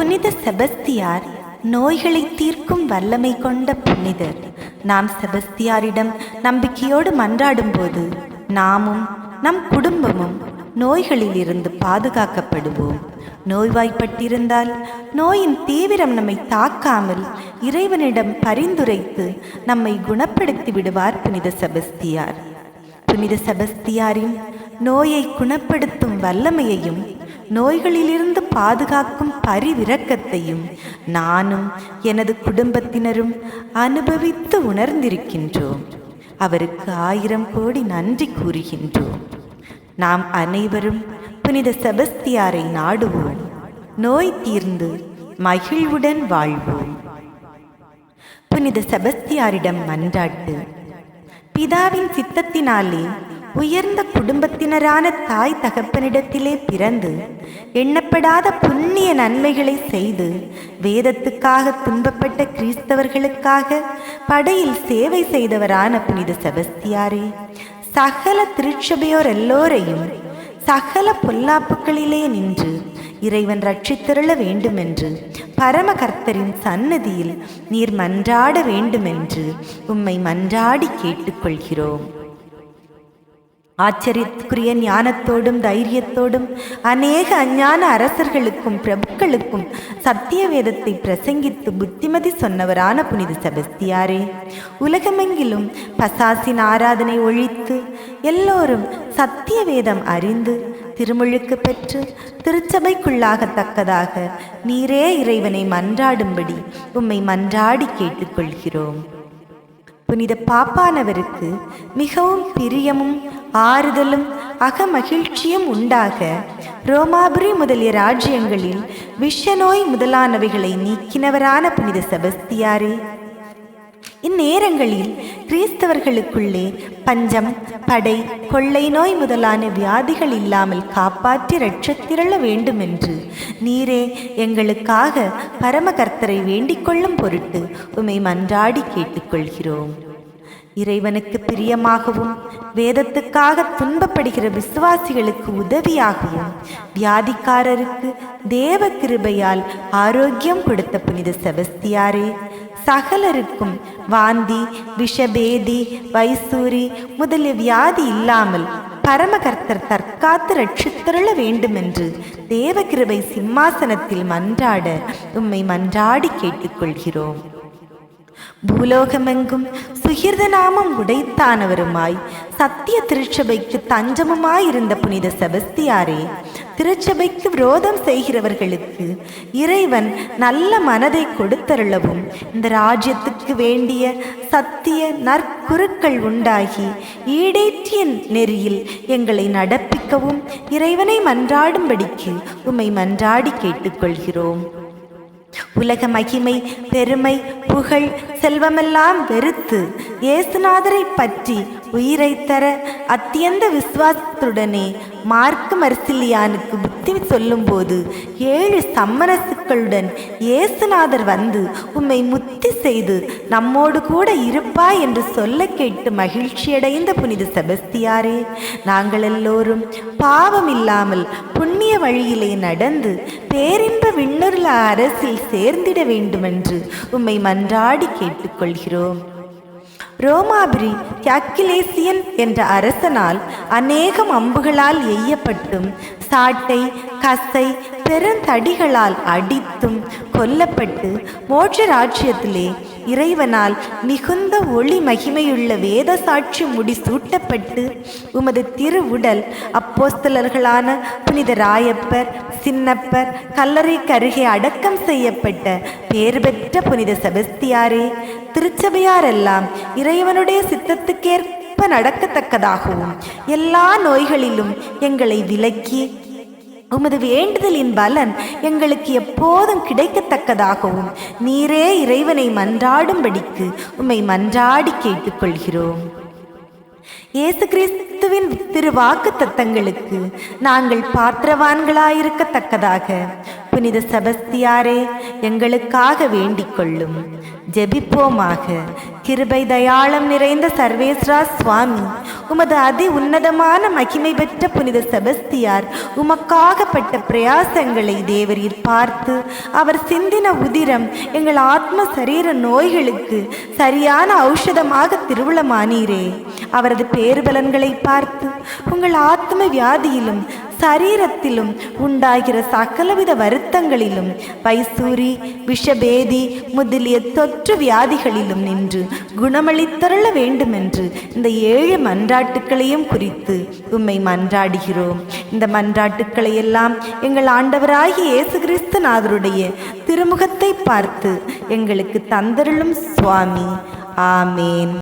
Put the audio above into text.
புனித செபஸ்தியார் நோய்களை தீர்க்கும் வல்லமை கொண்ட புனிதர். நாம் செபஸ்தியாரிடம் நம்பிக்கையோடு மன்றாடும்போது நாமும் நம் குடும்பமும் நோய்களில் இருந்து பாதுகாக்கப்படுவோம். நோய்வாய்ப்பட்டிருந்தால் நோயின் தீவிரம் நம்மை தாக்காமல் இறைவனிடம் பரிந்துரைத்து நம்மை குணப்படுத்தி விடுவார் புனித செபஸ்தியார். புனித செபஸ்தியாரின் நோயை குணப்படுத்தும் வல்லமையையும் நோய்களிலிருந்து பாதுகாக்கும் பரிவிரக்கத்தையும் நானும் எனது குடும்பத்தினரும் அனுபவித்து உணர்ந்திருக்கின்றோம். அவருக்கு ஆயிரம் கோடி நன்றி கூறுகின்றோம். நாம் அனைவரும் புனித செபஸ்தியாரை நாடுவோம். நோய் தீர்ந்து மகிழ்வுடன் வாழ்வோம். புனித செபஸ்தியாரிடம் மன்றாட்டு. பிதாவின் சித்தத்தினாலே உயர்ந்த குடும்பத்தினரான தாய் தகப்பனிடத்திலே பிறந்து எண்ணப்படாத புண்ணிய நன்மைகளை செய்து வேதத்துக்காக துன்பப்பட்ட கிறிஸ்தவர்களுக்காக படையில் சேவை செய்தவரான புனித செபஸ்தியாரே சகல திருச்சபையோர் எல்லோரையும் சகல பொல்லாப்புகளிலே நின்று இறைவன் ரட்சித்திருள வேண்டுமென்று பரமகர்த்தரின் சன்னதியில் நீர் மன்றாட வேண்டுமென்று உம்மை மன்றாடி கேட்டுக்கொள்கிறோம். ஆச்சரியத்துக்குரிய ஞானத்தோடும் தைரியத்தோடும் அநேக அஞ்ஞான அரசர்களுக்கும் பிரபுக்களுக்கும் சத்திய வேதத்தை பிரசங்கித்து புத்திமதி சொன்னவரான புனித செபஸ்தியாரே உலகமெங்கிலும் பசாசின் ஆராதனை ஒழித்து எல்லோரும் சத்திய வேதம் அறிந்து திருமுழுக்கு பெற்று திருச்சபைக்குள்ளாகத்தக்கதாக நீரே இறைவனை மன்றாடும்படி உம்மை மன்றாடி கேட்டுக்கொள்கிறோம். புனித பாப்பானவருக்கு மிகவும் பிரியமும் ஆறுதலும் அகமகிழ்ச்சியும் உண்டாக ரோமாபுரி முதலிய ராஜ்யங்களில் விஷநோய் முதலானவைகளை நீக்கினவரான புனித செபஸ்தியாரே. இந்நேரங்களில் கிறிஸ்தவர்களுக்குள்ளே பஞ்சம் படை கொள்ளை நோய் முதலான வியாதிகள் இல்லாமல் காப்பாற்றி ரட்சத்திரள வேண்டுமென்று. நீரே எங்களுக்காக பரமகர்த்தரை வேண்டிக் கொள்ளும் பொருட்டு உமை மன்றாடி கேட்டுக்கொள்கிறோம். இறைவனுக்கு பிரியமாகவும் வேதத்துக்காக துன்பப்படுகிற விசுவாசிகளுக்கு உதவியாகவும் வியாதிக்காரருக்கு தேவ கிருபையால் ஆரோக்கியம் கொடுத்த புனித செபஸ்தியாரே சகலருக்கும் வாந்தி விஷபேதி வைசூரி முதலிய வியாதி இல்லாமல் பரமகர்த்தர் தற்காத்து ரட்சித்தருள வேண்டுமென்று தேவகிருபை சிம்மாசனத்தில் மன்றாட உம்மை மன்றாடி கேட்டுக்கொள்கிறோம். பூலோகமெங்கும் சுகிர்த நாமம் உடைத்தானவருமாய் சத்திய திருச்சபைக்கு தஞ்சமுமாயிருந்த புனித செபஸ்தியாரே திருச்சபைக்கு விரோதம் செய்கிறவர்களுக்கு இறைவன் நல்ல மனதை கொடுத்தருளவும். இந்த ராஜ்யத்துக்கு வேண்டிய சத்திய நற்குருக்கள் உண்டாகி ஈடேற்றிய நெறியில் எங்களை நடப்பிக்கவும் இறைவனை மன்றாடும்படிக்கு உம்மை மன்றாடி கேட்டுக்கொள்கிறோம். உலக மகிமை பெருமை புகழ் செல்வமெல்லாம் வெறுத்து இயேசுநாதரை பற்றி உயிரை தர அத்தியந்த விசுவாசத்துடனே மார்க் மர்சிலியானுக்கு புத்தி சொல்லும்போது ஏழு சம்மரசுக்களுடன் இயேசுநாதர் வந்து உம்மை முத்தி செய்து நம்மோடு கூட இருப்பா என்று சொல்ல கேட்டு மகிழ்ச்சியடைந்த புனித செபஸ்தியாரே நாங்கள் எல்லோரும் பாவம் இல்லாமல் புண்ணிய வழியிலே நடந்து பேரின்ப விண்ணுருள அரசில் சேர்ந்திட வேண்டுமென்று உம்மை மன்றாடி கேட்டுக்கொள்கிறோம். ரோமாபுரி யாக்கிலேசியன் என்ற அரசனால் அநேகம் அம்புகளால் எய்யப்பட்டும் சாட்டை கசை பெருந்தடிகளால் அடித்தும் கொல்லப்பட்டு மோட்ச ராஜ்யத்திலே இறைவனால் மிகுந்த ஒளி மகிமையுள்ள வேத சாட்சி முடி சூட்டப்பட்டு உமது திருவுடல் அப்போஸ்தலர்களான புனித ராயப்பர் சின்னப்பர் கல்லறை கருகே அடக்கம் செய்யப்பட்ட பேர் பெற்ற புனித செபஸ்தியாரே திருச்சபையாரெல்லாம் இறைவனுடைய சித்தத்துக்கேற்ப நடக்கத்தக்கதாகவும் எல்லா நோய்களிலும் எங்களை விலக்கி உமது வேண்டுதலின் பலன் எங்களுக்கு எப்போதும் கிடைக்கத்தக்கதாகவும். நீரே இறைவனை மன்றாடும்படிக்கு உம்மை மன்றாடி கேட்டுக்கொள்கிறோம். இயேசு கிறிஸ்துவின் திருவாக்கு தத்தங்களுக்கு நாங்கள் பாத்திரவான்களாயிருக்கத்தக்கதாக புனித செபஸ்தியாரே எங்களுக்காக வேண்டிக் கொள்ளும் ஜெபிப்போமாக. கிருபை தயாளம் நிறைந்த சர்வேஸ்ரா சுவாமி உமது அதி உன்னதமான மகிமை பெற்ற புனித செபஸ்தியார் உமக்காகப்பட்ட பிரயாசங்களை தேவரீர் பார்த்து அவர் சிந்தின உதிரம் எங்கள் ஆத்ம சரீர நோய்களுக்கு சரியான ஔஷதமாக திருவிழமானீரே அவரது பேர்பலன்களை பார்த்து உங்கள் ஆத்ம வியாதியிலும் சரீரத்திலும் உண்டாகிற சகலவித வருத்தங்களிலும் வைசூரி விஷபேதி முதலிய தொற்று வியாதிகளிலும் நின்று குணமளித்தருள வேண்டுமென்று இந்த ஏழு மன்றாட்டுக்களையும் குறித்து உம்மை மன்றாடுகிறோம் இந்த மன்றாட்டுக்களை எல்லாம் எங்கள் ஆண்டவராகி இயேசு கிறிஸ்துநாதருடைய திருமுகத்தை பார்த்து எங்களுக்கு தந்தருளும் சுவாமி ஆமேன்